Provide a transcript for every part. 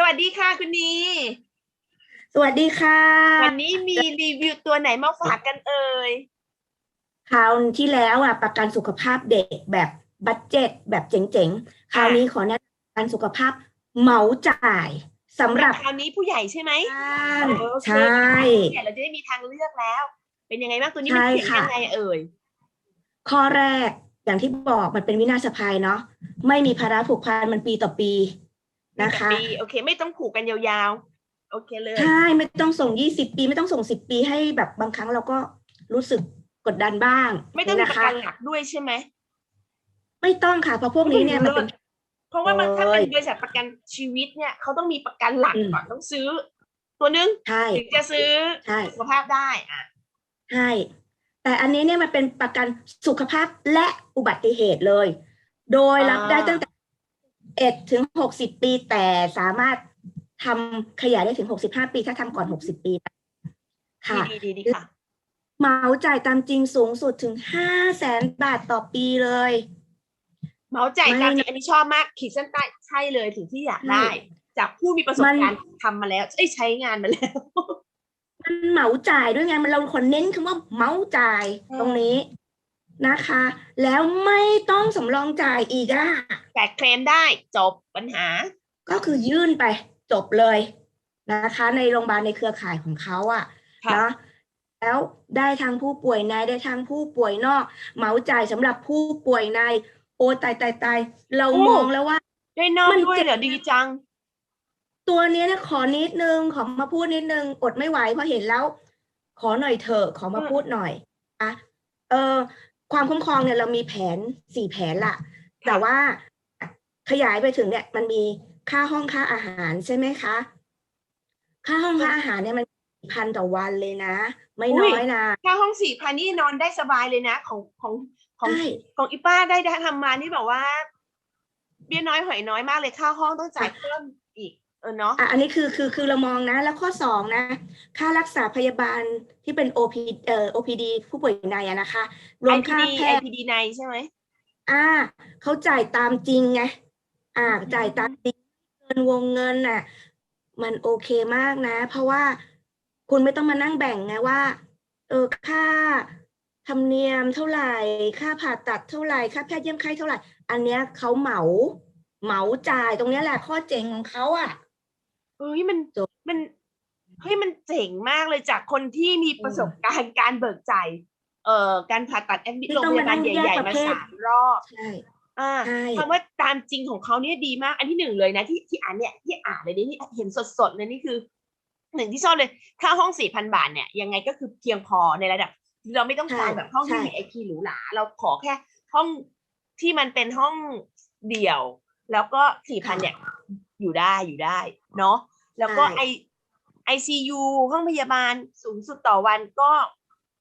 สวัสดีค่ะคุณนีสวัสดีค่ะวันนี้มีรีวิวตัวไหนมาฝากกันเอ่ยคราวที่แล้วอะประกันสุขภาพเด็กแบบบัตเจ็ตแบบเจ๋งๆ คราวนี้ขอแนะนำประกันสุขภาพเหมาจ่ายสำหรับคราวนี้ผู้ใหญ่ใช่ไหมบ้านโอเคใช่เนี่ยเราจะได้มีทางเลือกแล้ว เป็นยังไงบ้างตัวนี้มันใช่เขียนค่ะยังไงเอ่ยข้อแรกอย่างที่บอกมันเป็นวินาศภัยเนาะไม่มีภาระผูกพันมันปีต่อปี นะคะปีโอเค ไม่ต้องผูกกันยาวๆ โอเคเลยใช่ไม่ต้องส่งยี่สิบปี ไม่ต้องส่งสิบปีให้แบบบางครั้งเราก็รู้สึกกดดันบ้าง ไม่ต้องมีนะประคะกันหลักด้วยใช่ไหมไม่ต้องค่ะเพราะพวกนี้เนี่ยมันเป็นเพราะว่ามันโอ้ยถ้าเป็นบริษัทประกันชีวิตเนี่ยเขาต้องมีประกันหลักอืมก่อนต้องซื้อ ตัวนึงใช่ถึงจะซื้อใช่สุขภาพได้อะใช่แต่อันนี้เนี่ยมันเป็นประกันสุขภาพและอุบัติเหตุเลย โดยรับอ่าได้ตั้งแต่ เอ็ดถึงหกสิบปี แต่สามารถทำขยายได้ถึงหกสิบห้าปี ถ้าทำก่อนหกสิบปีนะค่ะดีดีดีค่ะเหมาจ่ายตามจริงสูงสุดถึงห้าแสนบาทต่อปีเลย เหมาจ่ายไม่ตามจริงอันนี้ชอบมากขีดเส้นใต้ใช่เลยถึงที่อยากได้ จากผู้มีประสบมันการณ์ทำมาแล้วเอ้ยใช้งานมาแล้วมันเหมาจ่ายด้วยไงมันเราคนเน้นคำว่าเหมาจ่ายอืมตรงนี้ นะคะ แล้วไม่ต้องสำรองจ่ายอีกอะแต่เคลมได้จบปัญหา ก็คือยื่นไปจบเลยนะคะ ในโรงพยาบาลในเครือข่ายของเขาอะค่ะเนาะแล้วได้ทั้งผู้ป่วยในได้ทั้งผู้ป่วยนอกเหมาจ่ายสำหรับผู้ป่วยใน โอ้ตายตายตายเรามองแล้วว่า ได้นอกมันด้วยเจ็บเหรอดีจัง ตัวเนี้ยนะขอนิดนึงขอมาพูดนิดนึงอดไม่ไหวเพราะเห็นแล้ว ขอหน่อยเถอะขอมาอืมพูดหน่อยอะเออ ความคุ้มครองเนี่ยเรามีแผนสี่แผนละแต่ว่าขยายไปถึงเนี่ยมันมีค่าห้องค่าอาหารใช่ไหมคะ ค่าห้องค่าอาหารเนี่ยมันพันต่อวันเลยนะ ไม่น้อยนะค่าห้องสี่พันนี่นอนได้สบายเลยนะ ของของของใช่ของอีป้าได้ได้ทำมานี่แบบว่าเบี้ยน้อยหอยน้อยมากเลยค่าห้องต้องจ่ายเพิ่มอีก เออเนาะอะอันนี้คือคือคือเรามองนะ แล้วข้อสองนะ ค่ารักษาพยาบาลที่เป็น OP เอ่อ OPD ผู้ป่วยในอะนะคะ รวมค่า IPD แพทย์ IPD ในใช่ไหมอ่าเขาจ่ายตามจริงไงอ่าจ่ายตามจริงเงินวงเงินน่ะ มันโอเคมากนะ เพราะว่าคุณไม่ต้องมานั่งแบ่งไงว่า เออค่าธรรมเนียมเท่าไหร่ ค่าผ่าตัดเท่าไหร่ ค่าแพทย์เยี่ยมไข้เท่าไหร่ อันเนี้ยเขาเหมา เหมาจ่ายตรงเนี้ยแหละข้อเจ๋งของเขาอะ เฮ้ยมันจบมันเฮ้ยมันเจ๋งมากเลยจากคนที่มีประสบการณ์การเบิกจ่ายเอ่อการผ่าตัดแอดมิดไม่โรงต้องพมายาบาลนั่งใหแยกญ่ประๆมาเภทสามรอบใช่อ่าใช่คำว่าตามจริงของเขาเนี่ยดีมาก อันที่หนึ่งเลยนะที่ที่อ่านเนี่ยที่อ่านเลยนี่ที่เห็นสดๆเลยนี่คือหนึ่งที่ชอบเลยค่าห้องสี่พันบาทเนี่ยยังไงก็คือเพียงพอในระดับ เราไม่ต้องการใช่แบบห้องที่ใช่มีไอทีหรูหราเราขอแค่ห้องที่มันเป็นห้องเดี่ยว แล้วก็สี่พันเนี่ย อยู่ได้อยู่ได้เนาะแล้วก็ไอไอซียูห้องพยาบาลสูงสุดต่อวันก็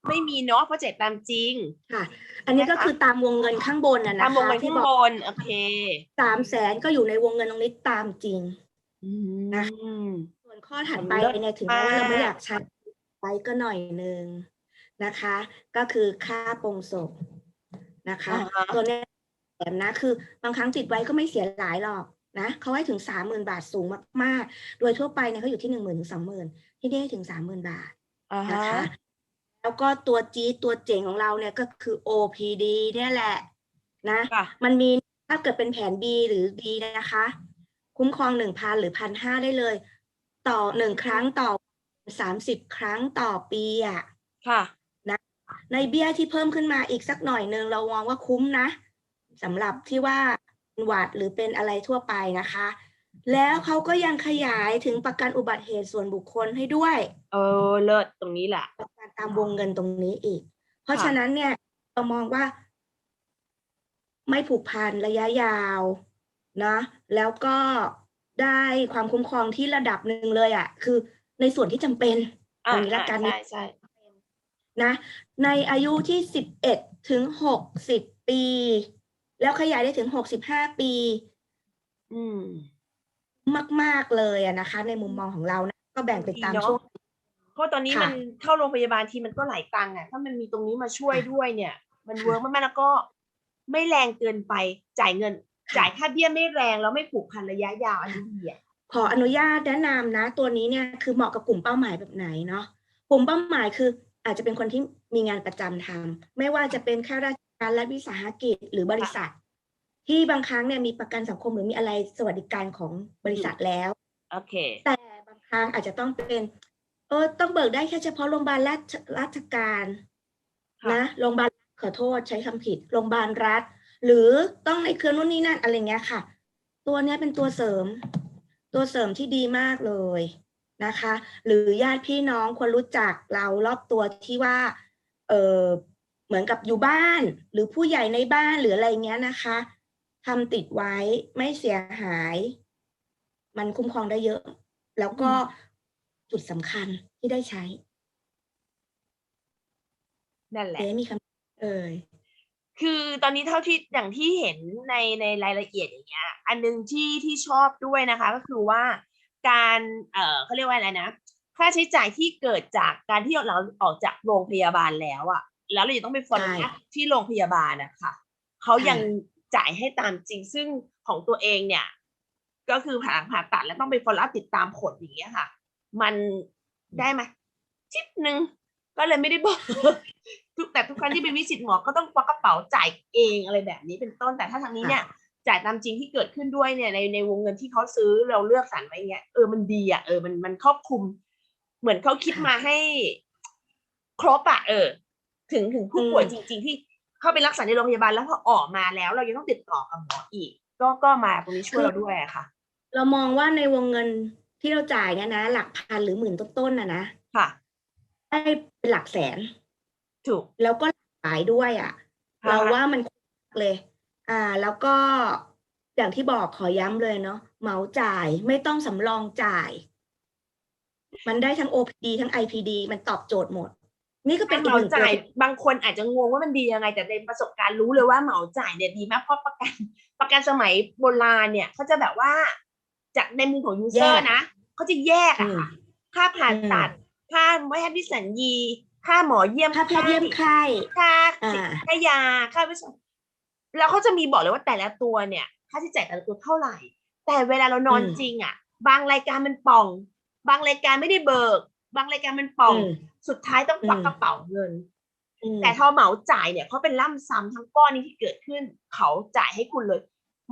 ไม่มีเนาะเพราะเจ็ดตามจริงค่ะ อันนี้ก็นะคะคือตามวงเงินข้างบนน่ะตามนะวงคะเงินที่ข้างบอกบนโอเคสามแสนก็อยู่ในวงเงินตรงนี้ตามจริงนะอืมส่วนข้อถัดไปเลิศเนี่ยถึงแม้ว่าเราไม่มากอยากใช้ไปก็หน่อยหนึ่งนะคะ ก็คือค่าปรงศพนะคะอ่าฮะตัวเนี้ยแถมนะคือบางครั้งติดไว้ก็ไม่เสียหลายหรอก นะเขาให้ถึงสามหมื่นบาทสูงมากๆ โดยทั่วไปเนี่ยเขาอยู่ที่หนึ่งหมื่นถึงสองหมื่นที่นี่ให้ถึงสามหมื่นบาทอ่านะฮะคะแล้วก็ตัวจี๊ดตัวเจ๋งของเราเนี่ยก็คือ OPD เนี่ยแหละนะค่ะมันมีถ้าเกิดเป็นแผน B หรือ D นะคะ คุ้มครองหนึ่งพันหรือพันห้าได้เลย ต่อหนึ่งครั้งต่อสามสิบครั้งต่อปีอะค่ะในเบี้ยที่เพิ่มขึ้นมาอีกสักหน่อยหนึ่งเรามองว่าคุ้มนะสำหรับที่ว่าเป็น หวัดหรือเป็นอะไรทั่วไปนะคะ แล้วเขาก็ยังขยายถึงประกันอุบัติเหตุส่วนบุคคลให้ด้วย เออเลิศตรงนี้แหละประกันตามวงเงินตรงนี้อีก เพราะค่ะฉะนั้นเนี่ยเรามองว่า ไม่ผูกพันระยะยาวนะแล้วก็ได้ความคุ้มครองที่ระดับหนึ่งเลยอะ คือในส่วนที่จำเป็นอ่าอันนี้ละกันใช่ใช่นะ ในอายุที่สิบเอ็ดถึงหกสิบปี แล้วขยายได้ถึงหกสิบห้าปี อืม มาก ๆ เลยอะนะคะ ในมุมมองของเรานะก็แบ่งเป็นตามดีเนอะช่วง เพราะตอนนี้ค่ะ มันเข้าโรงพยาบาลทีมันก็หลายตังค์อะ ถ้ามันมีตรงนี้มาช่วยค่ะด้วยเนี่ย มันค่ะเวิร์กมากๆแล้วก็ไม่แรงเกินไป จ่ายเงินค่ะจ่ายค่าเบี้ยไม่แรงแล้วไม่ผูกพันระยะยาวอันนี้ดีอะขออนุญาตแนะนำนะ ตัวนี้เนี่ยคือเหมาะกับกลุ่มเป้าหมายแบบไหนเนาะกลุ่มเป้าหมายคืออาจจะเป็นคนที่มีงานประจำทำไม่ว่าจะเป็นข้าราช การและวิสาหกิจหรือบริษัท ที่บางครั้งเนี่ยมีประกันสังคมหรือมีอะไรสวัสดิการของบริษัทแล้วโอเค แต่บางครั้งอาจจะต้องเป็นเออต้องเบิกได้แค่เฉพาะโรงพยาบาลราชราชการค่ะนะโรงพยาบาลขอโทษใช้คำผิดโรงพยาบาลรัฐ หรือต้องในเครือนู่นนี่นั่นอะไรเงี้ยค่ะ ตัวเนี้ยเป็นตัวเสริม ตัวเสริมที่ดีมากเลยนะคะ หรือญาติพี่น้องควรรู้จักเรารอบตัวที่ว่า เออ เหมือนกับอยู่บ้าน หรือผู้ใหญ่ในบ้านหรืออะไรเงี้ยนะคะทำติดไว้ไม่เสียหาย มันคุ้มครองได้เยอะ แล้วก็จุดสำคัญที่ได้ใช้ นั่นแหละเจ๊มีคำเอ่ยคือตอนนี้เท่าที่อย่างที่เห็นในในรายละเอียดอย่างเงี้ย อันหนึงที่ที่ชอบด้วยนะคะ ก็คือว่าการเอ่อเขาเรียกว่าอะไรนะ ค่าใช้จ่ายที่เกิดจากการที่เราออกจากโรงพยาบาลแล้วอะ แล้วเราจะต้องไปฟอลใช่ที่โรงพยาบาลนะคะเขาใช่ยังจ่ายให้ตามจริงซึ่งของตัวเองเนี่ย ก็คือผ่าผ่าตัดแล้วต้องไปฟอลติดตามผลอย่างเงี้ยค่ะ มันได้ไหมจิบหนึ่งก็เลยไม่ได้บอกทุกแต่ทุกครั้งที่ไปวิสิตหมอก็ต้องควักกระเป๋าจ่ายเองอะไรแบบนี้เป็นต้นแต่ถ้าทางนี้เนี่ย จ่ายตามจริงที่เกิดขึ้นด้วยเนี่ยในในวงเงินที่เขาซื้อเราเลือกสรรไว้เงี้ยเออมันดีอะเออมันมันครอบคลุม เหมือนเขาคิดค่ะมาให้ ครบอะเออ ถึงถึงผู้ป่วยอืมจริง ๆ ที่เข้าไปรักษาในโรงพยาบาลแล้วพอออกมาแล้ว เรายังต้องติดต่อกับหมออีก ก็ก็มาตรงนี้ช่วยเราด้วยอะค่ะ เรามองว่าในวงเงินที่เราจ่ายเนี่ยนะ หลักพันหรือหมื่นต้นๆนะนะค่ะได้เป็นหลักแสน ถูก แล้วก็หลากหลายด้วยอะ เราว่ามันคุ้มมากเลย อ่า แล้วก็อย่างที่บอกขอย้ำเลยเนาะเหมาจ่ายไม่ต้องสำรองจ่าย มันได้ทั้ง OPD ทั้ง IPD มันตอบโจทย์หมด นี่ก็เป็นการอีเหกมาหนึ่งจ่ายตัวบางคนอาจจะงงว่ามันดียังไง แต่ในประสบการณ์รู้เลยว่าเหมาจ่ายเนี่ยดีมากเพราะประกันประกันสมัยโบราณเนี่ยเขาจะแบบว่า จากในมุมของยูเซอร์นะเขาจะแยกอะค่ะค่าผ่าตัดค่าแพทย์วิสัญญีค่าหมอเยี่ยมค่าแพทย์เยี่ยมไข้ค่าอ่าค่ายาค่าวิสัญแล้วเขาจะมีบอกเลยว่าแต่ละตัวเนี่ย ค่าใช้จ่ายแต่ละตัวเท่าไหร่ แต่เวลาเรานอนอืมจริงอะบางรายการมันป่อง บางรายการไม่ได้เบิก บางรายการมันป่องอืมสุดท้ายต้องควักอืมกระเป๋าเงินอืมแต่ถ้าเหมาจ่ายเนี่ยเขาเป็นล่ำซ้ำทั้งก้อนนี้ที่เกิดขึ้น เขาจ่ายให้คุณเลย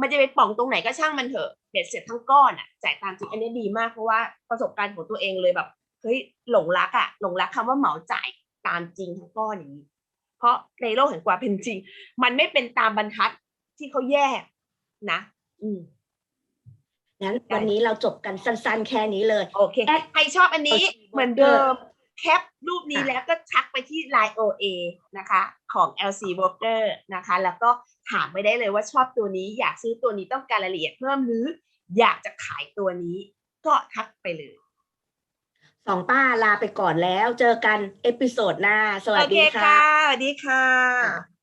มันจะไปป่องตรงไหนก็ช่างมันเถอะเบ็ดเสร็จทั้งก้อนอะ จ่ายตามจริงอันนี้ดีมากเพราะว่าประสบการณ์ของตัวเองเลยแบบเฮ้ยหลงรักอะ หลงรักคำว่าเหมาจ่ายตามจริงทั้งก้อนอย่างนี้ เพราะในโลกแห่งความเป็นจริง มันไม่เป็นตามบรรทัดที่เขาแยกนะ อืม งั้นวันนี้เราจบกันสั้นๆ แค่นี้เลยโอเคแอดใครชอบอันนี้โอเคเหมือนเดิม Worker แคปรูปนี้ค่ะแล้วก็ทักไปที่ Line OA นะคะ ของ LC Worker นะคะ แล้วก็ถามไปได้เลยว่าชอบตัวนี้อยากซื้อตัวนี้ต้องการรายละเอียดเพิ่มหรือ อยากจะขายตัวนี้ก็ทักไปเลยสองป้าลาไปก่อนแล้ว เจอกันเอพิโซดหน้า สวัสโอเคดีค่ะค่ะสวัสดีค่ะ